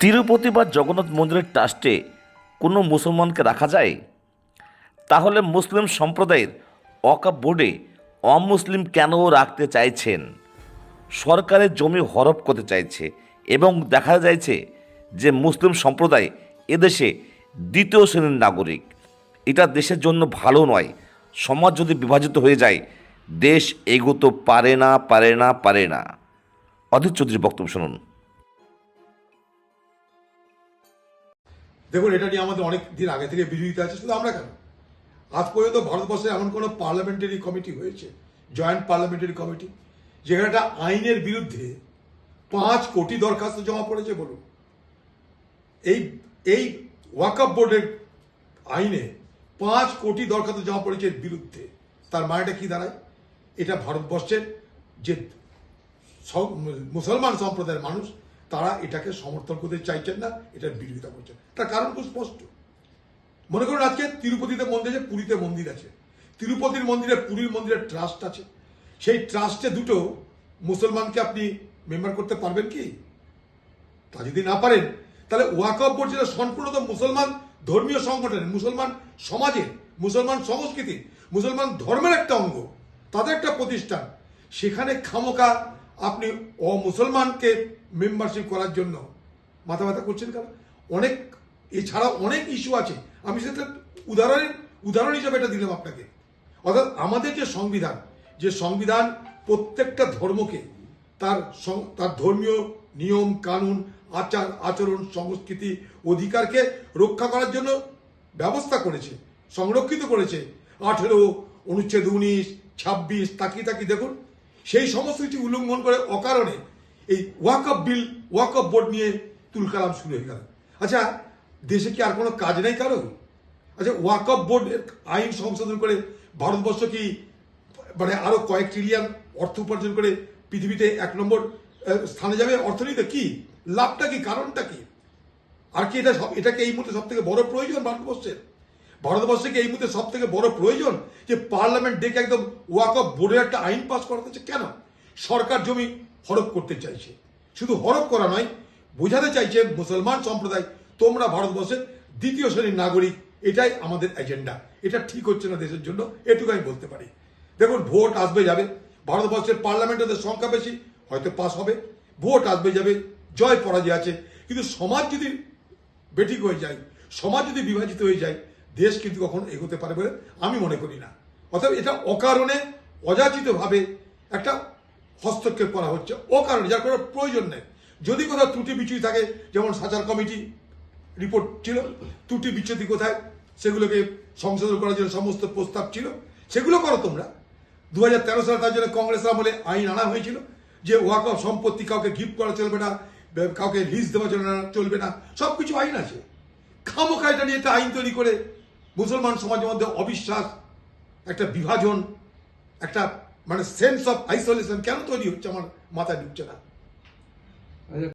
তিরুপতি বা জগন্নাথ মন্দিরের ট্রাস্টে কোনো মুসলমানকে রাখা যায়? তাহলে মুসলিম সম্প্রদায়ের অকাপ বোর্ডে অমুসলিম কেন রাখতে চাইছেন? সরকারের জমি হরপ করতে চাইছে এবং দেখা যাচ্ছে যে মুসলিম সম্প্রদায় এদেশে দ্বিতীয় শ্রেণির নাগরিক। এটা দেশের জন্য ভালো নয়। সমাজ যদি বিভাজিত হয়ে যায়, দেশ এগোতে পারে না পারে না পারে না। অধীর চৌধুরীর বক্তব্য শুনুন। দেখুন, এটা নিয়ে আমাদের অনেক দিন আগে থেকে বিরোধিতা আছে, শুধু আমরা কেন? আজ পর্যন্ত ভারতবর্ষে এমন কোনো পার্লামেন্টারি কমিটি হয়েছে জয়েন্ট পার্লামেন্টারি কমিটি যেখানে একটা আইনের বিরুদ্ধে পাঁচ কোটি দরখাস্ত জমা পড়েছে, বলুন। এই এই ওয়াকআপ বোর্ডের আইনে পাঁচ কোটি দরখাস্ত জমা পড়েছে বিরুদ্ধে। তার মানেটা কি দাঁড়ায়? এটা ভারতবর্ষের যে মুসলমান সম্প্রদায়ের মানুষ তারা এটাকে সমর্থন করতে চাইছেন না, এটার বিরোধিতা করছেন। তার কারণ খুব স্পষ্ট। মনে করুন আজকে তিরুপতিতে মন্দির আছে, পুরীতে মন্দির আছে। তিরুপতির মন্দিরে, পুরীর মন্দিরের ট্রাস্ট আছে। সেই ট্রাস্টে দুটো মুসলমানকে আপনি মেম্বার করতে পারবেন কি? তা যদি না পারেন, তাহলে ওয়াকফ বোর্ড যেটা সম্পূর্ণত মুসলমান ধর্মীয় সংগঠন, মুসলমান সমাজের মুসলমান সংস্কৃতি, মুসলমান ধর্মের একটা অঙ্গ, তাদের একটা প্রতিষ্ঠান, সেখানে খামোকা আপনি অমুসলমানকে মেম্বারশিপ করার জন্য মাথা ব্যথা করছেন কেন? অনেক এছাড়া অনেক ইস্যু আছে। আমি সেটা উদাহরণ উদাহরণ হিসাবে এটা দিলাম আপনাকে। অর্থাৎ আমাদের যে সংবিধান যে সংবিধান প্রত্যেকটা ধর্মকে, তার তার ধর্মীয় নিয়ম, কানুন, আচার, আচরণ, সংস্কৃতি, অধিকারকে রক্ষা করার জন্য ব্যবস্থা করেছে, সংরক্ষিত করেছে। আঠেরো, অনুচ্ছেদ উনিশ, ছাব্বিশ তাকি তাকি দেখুন। সেই সমস্ত কিছু উল্লঙ্ঘন করে অকারণে এই ওয়াকআপ বিল ওয়াকআপ বোর্ড নিয়ে তুলকালাম শুরু হয়ে গেল। আচ্ছা দেশে কি আর কোনো কাজ নেই কারও? আচ্ছা ওয়াকআপ বোর্ড আইন সংশোধন করে ভারতবর্ষ কি মানে আরও কয়েক ট্রিলিয়ন অর্থ উপার্জন করে পৃথিবীতে এক নম্বর স্থানে যাবে অর্থনীতি কি? লাভটা কি? কারণটা কি? আর কি এটা এটাকে এই মুহূর্তে সব থেকে বড় প্রয়োজন ভারতবর্ষের? ভারতবর্ষে কি এই মুহূর্তে সব থেকে বড় প্রয়োজন যে পার্লামেন্ট ডেকে একদম ওয়াক অফ বোর্ডের একটা আইন পাস করাতে কেন? সরকার জমি হরপ করতে চাইছে। শুধু হরপ করা নয়, বোঝাতে চাইছে মুসলমান সম্প্রদায়, তোমরা ভারতবর্ষের দ্বিতীয় শ্রেণির নাগরিক, এটাই আমাদের এজেন্ডা। এটা ঠিক হচ্ছে না দেশের জন্য, এটুকু আমি বলতে পারি। দেখুন, ভোট আসবে যাবে, ভারতবর্ষের পার্লামেন্টের সংখ্যা বেশি, হয়তো পাস হবে। ভোট আসবে যাবে, জয় পরাজয় আছে। কিন্তু সমাজ যদি বেঠিক হয়ে যায়, সমাজ যদি বিভাজিত হয়ে যায় দেশ কিন্তু কখনো এগোতে পারে বলে আমি মনে করি না। অর্থাৎ এটা অকারণে অযাচিতভাবে একটা হস্তক্ষেপ করা হচ্ছে। অকারণে, যার কোনো প্রয়োজন নেই। যদি কোথাও ত্রুটি বিচ্যুতি থাকে, যেমন সাচার কমিটি রিপোর্ট ছিল, ত্রুটি বিচ্যুতি কোথায়, সেগুলোকে সংশোধন করার জন্য সমস্ত প্রস্তাব ছিল, সেগুলো করো তোমরা। দু হাজার তেরো সালে তার জন্য কংগ্রেস আমলে আইন আনা হয়েছিল যে ওয়াক অফ সম্পত্তি কাউকে গিফট করা চলবে না কাউকে লিজ দেওয়া চলবে না চলবে না। সব কিছু আইন আছে। খামোখা এটা নিয়ে একটা আইন তৈরি করে মুসলমান সমাজের মধ্যে অবিশ্বাস, একটা বিভাজন, একটা মানে সেন্স অফ আইসোলেশন কেন তৈরি হচ্ছে আমার মাথায় ঢুকছে না?